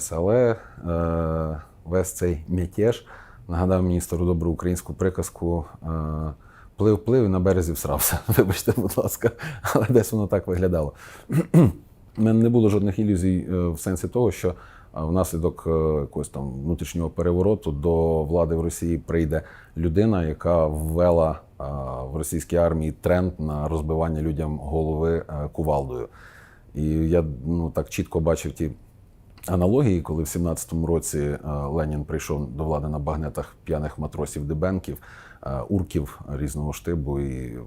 Ось, але е, весь цей м'ятеж нагадав мені стару добру українську приказку. Е, Плив, плив і на березі всрався. Вибачте, будь ласка, але десь воно так виглядало. У мене не було жодних ілюзій е, в сенсі того, що е, внаслідок е, якогось там внутрішнього перевороту до влади в Росії прийде людина, яка ввела в російській армії тренд на розбивання людям голови кувалдою. І я ну, так чітко бачив ті аналогії, коли в 17-му році е, Ленін прийшов до влади на багнетах п'яних матросів дебенків, е, урків різного штибу і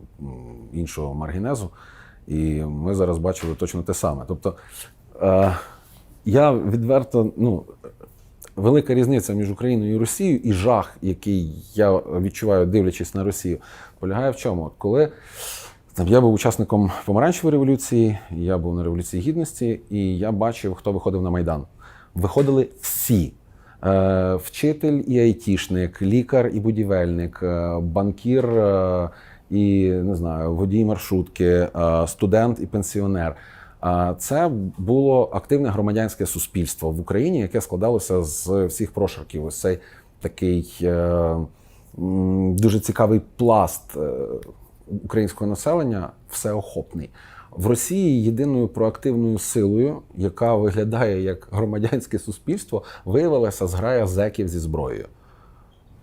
іншого маргінезу. І ми зараз бачили точно те саме. Тобто е, я відверто, ну, велика різниця між Україною і Росією, і жах, який я відчуваю, дивлячись на Росію, полягає в чому? Коли я був учасником помаранчевої революції, я був на революції гідності, і я бачив, хто виходив на майдан. Виходили всі. Е, Вчитель і айтішник, лікар і будівельник, е, банкір е, і не знаю, водій маршрутки, студент і пенсіонер. Це було активне громадянське суспільство в Україні, яке складалося з всіх прошарків. Ось цей такий дуже цікавий пласт українського населення, всеохопний. В Росії єдиною проактивною силою, яка виглядає як громадянське суспільство, виявилася зграя зеків зі зброєю.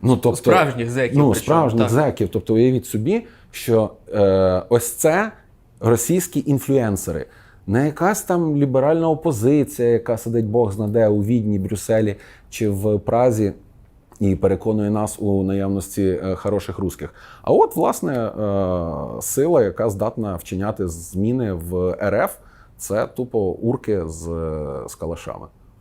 Ну, тобто, Справжніх зеків, Ну, причому, справжніх так. зеків. Тобто, уявіть собі, що е, ось це російські інфлюенсери. Не якась там ліберальна опозиція, яка сидить Бог знаде у Відні, Брюсселі чи в Празі і переконує нас у наявності е, хороших русських. А от, власне, е, сила, яка здатна вчиняти зміни в РФ, це тупо урки з, з калашами.